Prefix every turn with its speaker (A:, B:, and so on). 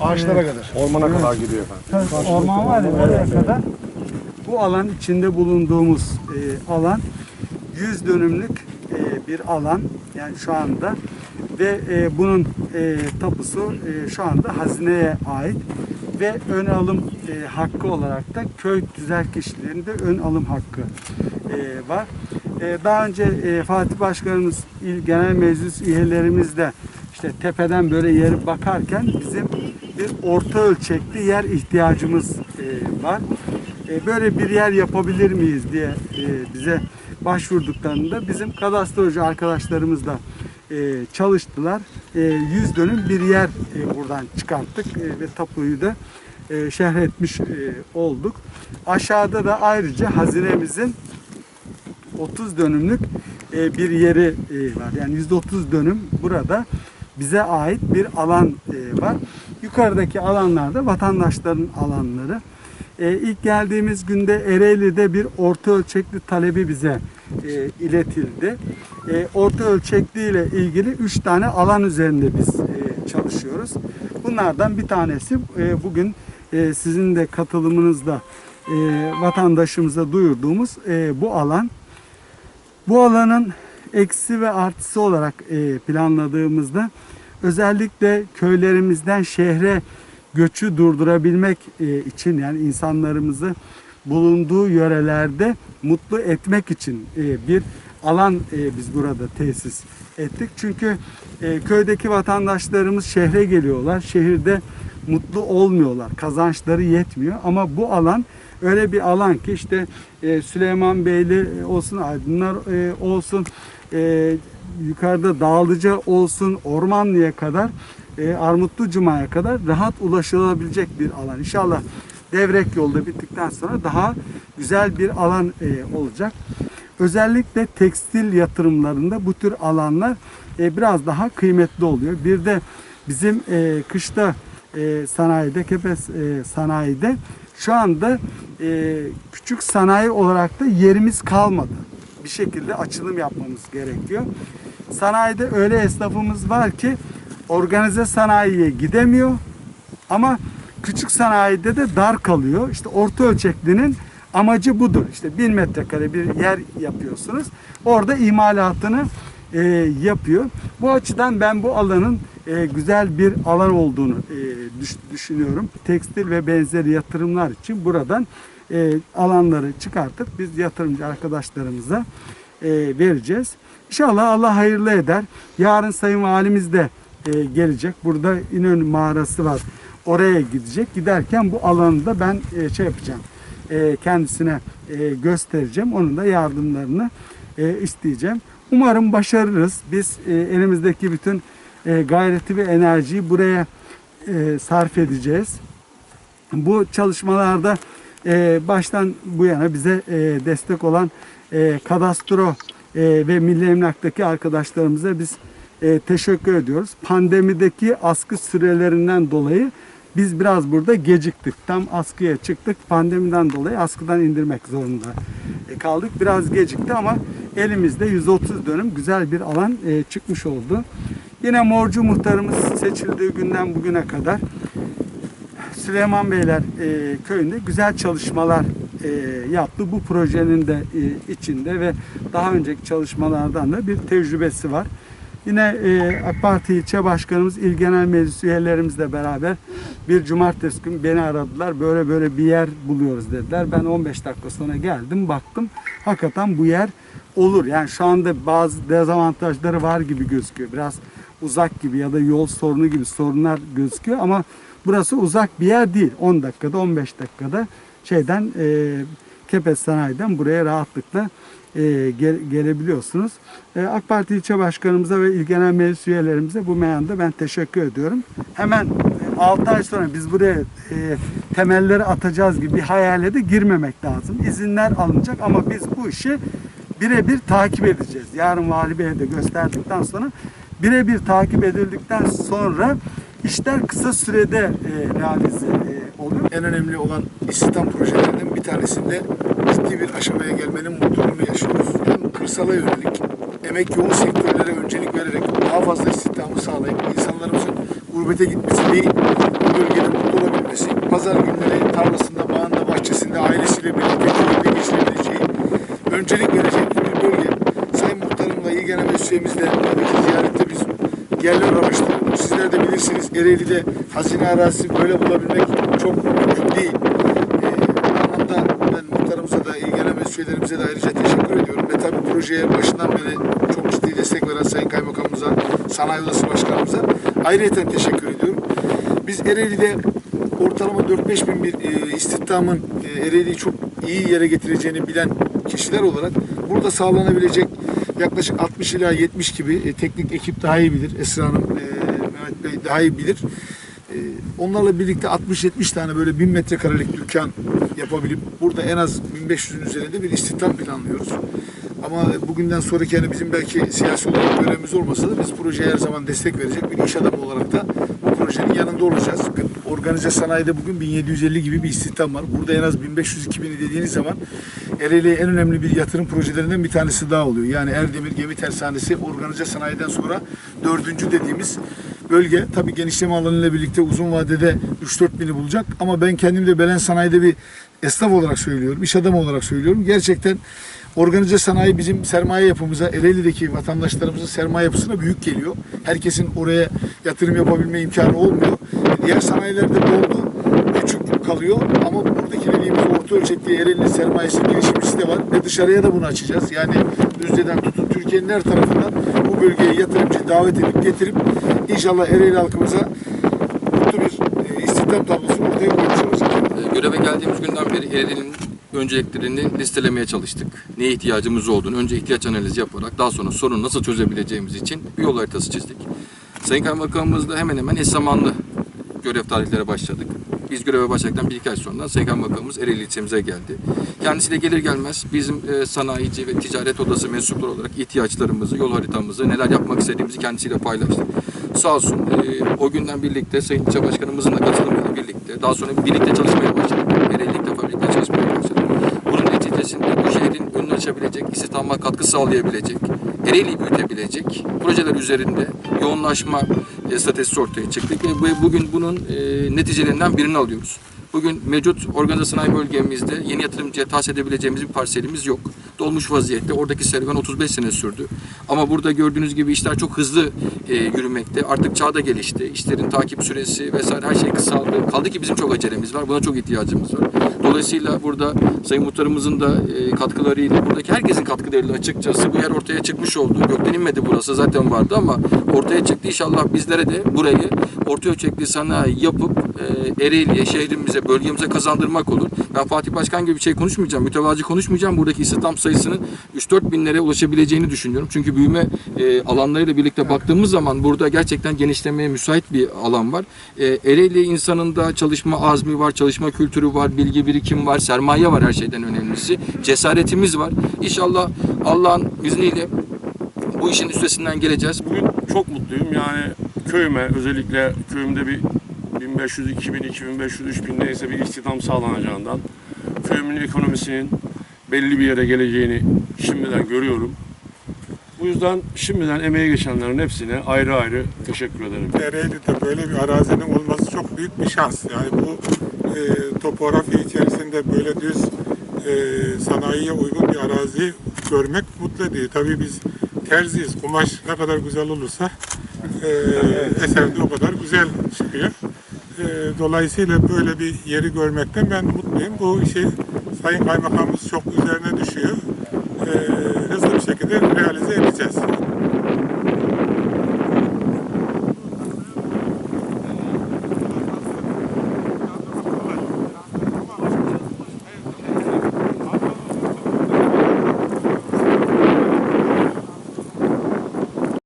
A: Ağaçlara kadar.
B: Ormana kadar gidiyor efendim.
C: Orman var ya oraya kadar. Bu alan içinde bulunduğumuz e, alan 100 dönümlük e, bir alan yani şu anda ve e, bunun e, tapusu e, şu anda hazineye ait ve ön alım e, hakkı olarak da köy tüzel kişilerinde ön alım hakkı e, var. E, daha önce e, Fatih Başkanımız, il genel meclis üyelerimiz de işte tepeden böyle yeri bakarken bizim bir orta ölçekli yer ihtiyacımız e, var. E, böyle bir yer yapabilir miyiz diye e, bize başvurduklarında bizim kadastroloji arkadaşlarımız da e, çalıştılar. E, 100 dönüm bir yer e, buradan çıkarttık e, ve tapuyu da e, şerh etmiş e, olduk. Aşağıda da ayrıca hazinemizin 30 dönümlük e, bir yeri e, var. Yani %30 dönüm burada bize ait bir alan e, var. Yukarıdaki alanlarda vatandaşların alanları. E, ilk geldiğimiz günde Ereğli'de bir orta ölçekli talebi bize e, iletildi. E, orta ölçekli ile ilgili 3 tane alan üzerinde biz e, çalışıyoruz. Bunlardan bir tanesi e, bugün e, sizin de katılımınızla e, vatandaşımıza duyurduğumuz e, bu alan. Bu alanın eksi ve artısı olarak e, planladığımızda özellikle köylerimizden şehre göçü durdurabilmek e, için yani insanlarımızı bulunduğu yörelerde mutlu etmek için e, bir alan e, biz burada tesis ettik. Çünkü e, köydeki vatandaşlarımız şehre geliyorlar. Şehirde mutlu olmuyorlar. Kazançları yetmiyor ama bu alan öyle bir alan ki işte Süleyman Beyli olsun, Aydınlar olsun, yukarıda Dağlıca olsun, Ormanlı'ya kadar, Armutlu Cuma'ya kadar rahat ulaşılabilecek bir alan. İnşallah Devrek yolda bittikten sonra daha güzel bir alan e, olacak. Özellikle tekstil yatırımlarında bu tür alanlar e, biraz daha kıymetli oluyor. Bir de bizim e, kışta e, sanayide, Kepes e, sanayide şu anda e, küçük sanayi olarak da yerimiz kalmadı. Bir şekilde açılım yapmamız gerekiyor. Sanayide öyle esnafımız var ki organize sanayiye gidemiyor ama küçük sanayide de dar kalıyor. İşte orta ölçeklinin amacı budur. İşte 1000 metrekare bir yer yapıyorsunuz. Orada imalatını e, yapıyor. Bu açıdan ben bu alanın e, güzel bir alan olduğunu e, düş- düşünüyorum. Tekstil ve benzeri yatırımlar için buradan e, alanları çıkartıp biz yatırımcı arkadaşlarımıza e, vereceğiz. İnşallah Allah hayırlı eder. Yarın Sayın Valimiz de e, gelecek. Burada İnönü mağarası var. Oraya gidecek. Giderken bu alanı da ben e, şey yapacağım. E, kendisine e, göstereceğim. Onun da yardımlarını e, isteyeceğim. Umarım başarırız. Biz e, elimizdeki bütün e, gayreti ve enerjiyi buraya e, sarf edeceğiz. Bu çalışmalarda e, baştan bu yana bize e, destek olan e, kadastro e, ve Milli Emlak'taki arkadaşlarımıza biz e, teşekkür ediyoruz. Pandemideki askı sürelerinden dolayı biz biraz burada geciktik. Tam askıya çıktık. Pandemiden dolayı askıdan indirmek zorunda e, kaldık. Biraz gecikti ama elimizde 130 dönüm güzel bir alan e, çıkmış oldu. Yine Morcu muhtarımız seçildiği günden bugüne kadar Süleyman Beyler e, köyünde güzel çalışmalar yaptı. Bu projenin de içinde ve daha önceki çalışmalardan da bir tecrübesi var. Yine e, AK Parti ilçe başkanımız, il genel meclis üyelerimizle beraber bir cumartesi günü beni aradılar. Böyle böyle bir yer buluyoruz dediler. Ben 15 dakika sonra geldim baktım. Hakikaten bu yer olur. Yani şu anda bazı dezavantajları var gibi gözüküyor. Biraz uzak gibi ya da yol sorunu gibi sorunlar gözüküyor ama burası uzak bir yer değil. 10 dakikada 15 dakikada şeyden e, Kepez Sanayi'den buraya rahatlıkla e, gel- gelebiliyorsunuz. E, AK Parti ilçe başkanımıza ve il genel meclis üyelerimize bu meyanda ben teşekkür ediyorum. Hemen 6 ay sonra biz buraya e, temelleri atacağız gibi bir hayale de girmemek lazım. İzinler alınacak ama biz bu işi birebir takip edeceğiz. Yarın Vali Bey'e de gösterdikten sonra birebir takip edildikten sonra işler kısa sürede e, realize e, oluyor.
A: En önemli olan istihdam projelerinden bir tanesinde ciddi bir aşamaya gelmenin mutluluğunu yaşıyoruz. Hem kırsala yönelik emek yoğun sektörlere öncelik vererek daha fazla istihdamı sağlayıp insanlarımızın gurbete gitmesi değil, bu bölgede mutlu olabilmesi, pazar günleri tarlasında, bağında, bahçesinde ailesiyle birlikte keyifli geçirebileceği, öncelik verecek bir bölge. Sayın Muhtarımla, İl Genel Müdürlüğümüzle tabii ki ziyarette biz yerler araştırıyoruz. Sizler de bilirsiniz Ereğli'de hazine arazisi böyle bulabilmek çok mümkün değil. Ee, bu ben muhtarımıza da, İl Genel Müdürlüğümüze de ayrıca teşekkür ediyorum. Ve tabii projeye başından beri çok ciddi destek veren Sayın Kaymakamımıza, Sanayi Odası Başkanımıza ayrıca teşekkür ediyorum. Biz Ereğli'de ortalama 4-5 bin bir e, istihdamın e, Ereğli'yi çok iyi yere getireceğini bilen kişiler olarak burada sağlanabilecek yaklaşık 60 ila 70 gibi e, teknik ekip daha iyi bilir. Esra Hanım, e, daha iyi bilir. E, onlarla birlikte 60-70 tane böyle 1000 metrekarelik dükkan yapabilip burada en az 1500'ün üzerinde bir istihdam planlıyoruz. Ama bugünden sonraki yani bizim belki siyasi olarak görevimiz olmasa da biz projeye her zaman destek verecek bir iş adamı olarak da bu projenin yanında olacağız. Organize sanayide bugün 1750 gibi bir istihdam var. Burada en az 1500-2000'i dediğiniz zaman Ereğli'ye en önemli bir yatırım projelerinden bir tanesi daha oluyor. Yani Erdemir Gemi Tersanesi organize sanayiden sonra dördüncü dediğimiz bölge tabii genişleme alanıyla birlikte uzun vadede 3-4 bini bulacak. Ama ben kendim de Belen Sanayi'de bir esnaf olarak söylüyorum, iş adamı olarak söylüyorum. Gerçekten organize sanayi bizim sermaye yapımıza, Ereğli'deki vatandaşlarımızın sermaye yapısına büyük geliyor. Herkesin oraya yatırım yapabilme imkanı olmuyor. Diğer sanayilerde doldu, küçük kalıyor ama buradaki dediğimiz orta ölçekli Ereğli sermayesi, girişimcisi de var ve dışarıya da bunu açacağız. Yani Düzce'den tutun Türkiye'nin her tarafından bölgeye yatırımcı davet edip getirip inşallah Ereğli halkımıza mutlu bir e, istihdam tablosunu ortaya koymuş olacağız.
B: E, Göreve geldiğimiz günden beri Ereğli'nin önceliklerini listelemeye çalıştık. Neye ihtiyacımız olduğunu önce ihtiyaç analizi yaparak daha sonra sorunu nasıl çözebileceğimiz için bir yol haritası çizdik. Sayın Kaymakamımızla hemen hemen eş zamanlı görev tarihlere başladık. Biz göreve başladıktan bir iki ay sonra Sayın Kaymakamımız Ereğli ilçemize geldi. Kendisi de gelir gelmez bizim e, sanayici ve ticaret odası mensupları olarak ihtiyaçlarımızı, yol haritamızı, neler yapmak istediğimizi kendisiyle paylaştık. Sağ olsun e, o günden birlikte Sayın İlçe Başkanımızın da katılımıyla birlikte daha sonra birlikte çalışmaya başladık. Ereğli ilk çalışmaya başladık. Bunun neticesinde bu şehrin önünü açabilecek, istihdama katkı sağlayabilecek, Ereğli'yi büyütebilecek projeler üzerinde yoğunlaşma e, stratejisi ortaya çıktı ve bu- bugün bunun e, neticelerinden birini alıyoruz. Bugün mevcut organize sanayi bölgemizde yeni yatırımcıya tahsis edebileceğimiz bir parselimiz yok. Dolmuş vaziyette. Oradaki serüven 35 sene sürdü. Ama burada gördüğünüz gibi işler çok hızlı e, yürümekte. Artık çağ da gelişti. İşlerin takip süresi vesaire her şey kısaldı. Kaldı ki bizim çok acelemiz var. Buna çok ihtiyacımız var. Dolayısıyla burada Sayın Muhtarımızın da e, katkılarıyla buradaki herkesin katkılarıyla açıkçası bu yer ortaya çıkmış oldu. Gökten inmedi burası zaten vardı ama ortaya çıktı. İnşallah bizlere de burayı orta ölçekli sanayi yapıp e, Ereğli'ye, şehrimize, bölgemize kazandırmak olur. Ben Fatih Başkan gibi bir şey konuşmayacağım. Mütevazi konuşmayacağım. Buradaki istihdam sayısının 3-4 binlere ulaşabileceğini düşünüyorum. Çünkü büyüme e, alanlarıyla birlikte baktığımız zaman burada gerçekten genişlemeye müsait bir alan var. E, Ereğli insanında çalışma azmi var, çalışma kültürü var, bilgi birikim var, sermaye var her şeyden önemlisi. Cesaretimiz var. İnşallah Allah'ın izniyle bu işin üstesinden geleceğiz.
D: Bugün çok mutluyum. Yani köyüme özellikle köyümde bir 1500, 2000, 2500, 3000 neyse bir istihdam sağlanacağından köyümün ekonomisinin belli bir yere geleceğini şimdiden görüyorum. Bu yüzden şimdiden emeğe geçenlerin hepsine ayrı ayrı teşekkür ederim.
E: Ereğli'de böyle bir arazinin olması çok büyük bir şans. Yani bu e, topografi içerisinde böyle düz e, sanayiye uygun bir arazi görmek mutlu ediyor. Tabii biz terziyiz. Kumaş ne kadar güzel olursa e, eserde o kadar güzel çıkıyor. E, dolayısıyla böyle bir yeri görmekten ben mutluyum. Bu işi Sayın Kaymakamımız çok üzerine düşüyor. E,